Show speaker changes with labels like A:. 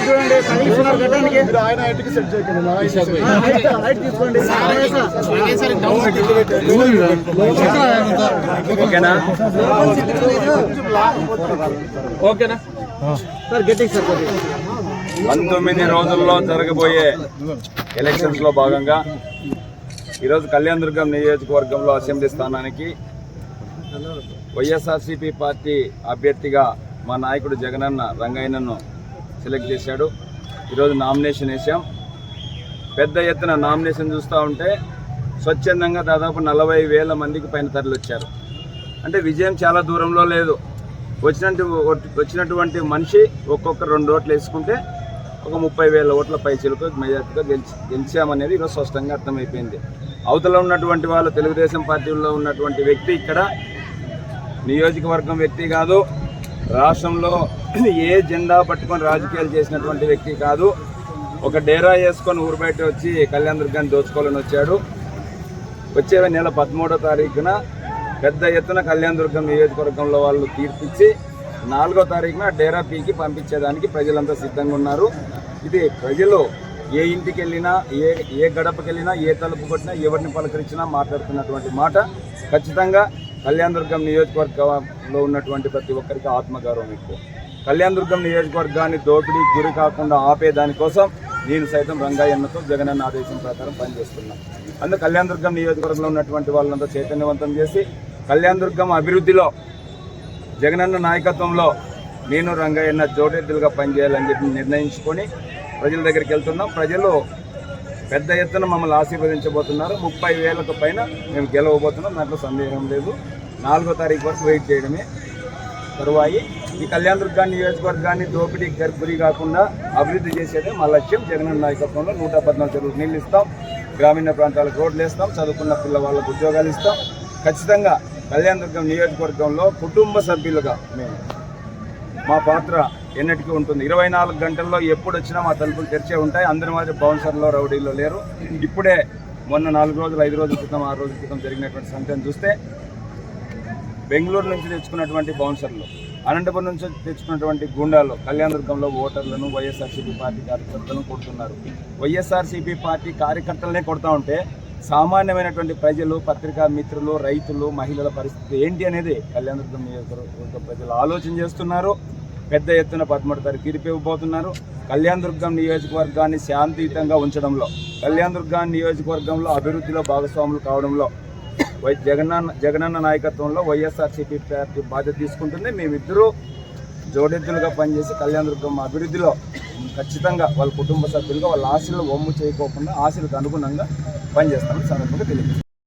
A: చూడండి
B: ఆయన సెట్ చేయకండి
A: హైట్ తీసుకోండి
C: ఓకేనా ఓకేనా
A: సార్ సార్
C: పంతొమ్మిది రోజుల్లో జరగబోయే ఎలక్షన్స్లో భాగంగా ఈరోజు కళ్యాణ్ దుర్గం నియోజకవర్గంలో అసెంబ్లీ స్థానానికి వైఎస్ఆర్సీపీ పార్టీ అభ్యర్థిగా మా నాయకుడు జగనన్న రంగయ్యనను సెలెక్ట్ చేశాడు. ఈరోజు నామినేషన్ వేసాం పెద్ద ఎత్తున నామినేషన్ చూస్తూ ఉంటే స్వచ్ఛందంగా దాదాపు నలభై వేల మందికి పైన తరలి వచ్చారు అంటే విజయం చాలా దూరంలో లేదు. వచ్చినట్టు వచ్చినటువంటి మనిషి ఒక్కొక్క రెండు ఓట్లు వేసుకుంటే ఒక ముప్పై వేల ఓట్ల పైచలకు మెజార్టీగా గెలిచి గెలిచామనేది ఈరోజు స్పష్టంగా అర్థమైపోయింది. అవతల ఉన్నటువంటి వాళ్ళు తెలుగుదేశం పార్టీలో ఉన్నటువంటి వ్యక్తి ఇక్కడ. నియోజకవర్గం వ్యక్తి కాదు. రాష్ట్రంలో ఏ జెండా పట్టుకొని రాజకీయాలు చేసినటువంటి వ్యక్తి కాదు. ఒక డేరా వేసుకొని ఊరు బయట వచ్చి కళ్యాణ్ దుర్గాన్ని దోచుకోవాలని వచ్చాడు. వచ్చే నెల పదమూడో తారీఖున పెద్ద ఎత్తున కళ్యాణ్ దుర్గం నియోజకవర్గంలో వాళ్ళు తీర్పిచ్చి నాలుగో తారీఖున డేరా పీకి పంపించేదానికి ప్రజలంతా సిద్ధంగా ఉన్నారు. ఇది ప్రజలు ఏ ఇంటికి వెళ్ళినా ఏ ఏ గడపకి వెళ్ళినా ఏ తలుపు కొట్టినా ఎవరిని పలకరించినా మాట్లాడుతున్నటువంటి మాట. ఖచ్చితంగా కళ్యాణదుర్గం నియోజకవర్గంలో ఉన్నటువంటి ప్రతి ఒక్కరికి ఆత్మగౌరవం ఎక్కువ. కళ్యాణదుర్గం నియోజకవర్గాన్ని దోపిడీ గురి కాకుండా ఆపేదానికోసం నేను సైతం రంగయ్యన్నతో జగనన్న ఆదేశం ప్రకారం పనిచేస్తున్నాను అందుకే కళ్యాణదుర్గం నియోజకవర్గంలో ఉన్నటువంటి వాళ్ళంతా చైతన్యవంతం చేసి కళ్యాణదుర్గం అభివృద్ధిలో జగనన్న నాయకత్వంలో నేను రంగయ్యన్న జోడెద్దులుగా పనిచేయాలని చెప్పి నిర్ణయించుకొని ప్రజల దగ్గరికి వెళ్తున్నాం. ప్రజలు పెద్ద ఎత్తున మమ్మల్ని ఆశీర్వదించబోతున్నారు. ముప్పై వేలకు పైన మేము గెలవబోతున్నాం. దాంట్లో సందేహం లేదు. నాలుగో తారీఖు వరకు వెయిట్ చేయడమే. తరువాయి ఈ కళ్యాణ దుర్గాన్ని నియోజకవర్గాన్ని దోపిడీ గురి కాకుండా అభివృద్ధి చేసేదే మా లక్ష్యం. జగనన్న నాయకత్వంలో నూట పద్నాలుగు చెరువులు నీళ్ళు ఇస్తాం. గ్రామీణ ప్రాంతాలకు రోడ్లు వేస్తాం. చదువుకున్న పిల్లవాళ్ళకు ఉద్యోగాలు ఇస్తాం. ఖచ్చితంగా కళ్యాణ దుర్గం నియోజకవర్గంలో కుటుంబ సభ్యులుగా మేము మా పాత్ర ఎన్నటికీ ఉంటుంది. ఇరవై నాలుగు గంటల్లో ఎప్పుడు వచ్చినా మా తలుపులు తెరిచే ఉంటాయి. అందరి మాదిరి బౌన్సర్లో రౌడీలో లేరు. ఇప్పుడే మొన్న నాలుగు రోజులు ఐదు రోజుల క్రితం ఆరు రోజుల క్రితం జరిగినటువంటి సంఖ్యను చూస్తే బెంగళూరు నుంచి తెచ్చుకున్నటువంటి బౌన్సర్లు అనంతపురం నుంచి తెచ్చుకున్నటువంటి గూండాలు కళ్యాణదుర్గంలో ఓటర్లను వైఎస్ఆర్సీపీ పార్టీ కార్యకర్తలను కొడుతున్నారు. వైఎస్ఆర్సీపీ పార్టీ కార్యకర్తలనే కొడతా ఉంటే సామాన్యమైనటువంటి ప్రజలు పత్రికా మిత్రులు రైతులు మహిళల పరిస్థితి ఏంటి అనేది కళ్యాణదుర్గం నియోజకవర్గ ప్రజలు ఆలోచన చేస్తున్నారు. పెద్ద ఎత్తున పదమూడు తారీఖు తీర్పు ఇవ్వబోతున్నారు. కళ్యాణదుర్గం నియోజకవర్గాన్ని శాంతియుతంగా ఉంచడంలో కళ్యాణదుర్గం నియోజకవర్గంలో అభివృద్ధిలో భాగస్వాములు కావడంలో వై జగనన్న జగనన్న నాయకత్వంలో వైఎస్ఆర్సీపీ పార్టీ బాధ్యత తీసుకుంటుంది. మేమిద్దరూ జోడెద్దులుగా పనిచేసి కళ్యాణదుర్గం అభివృద్ధిలో ఖచ్చితంగా వాళ్ళ కుటుంబ సభ్యులుగా వాళ్ళ ఆశలు వమ్ము చేయకోకుండా ఆశలకు అనుగుణంగా పనిచేస్తామని సందర్భంగా తెలియజేస్తాం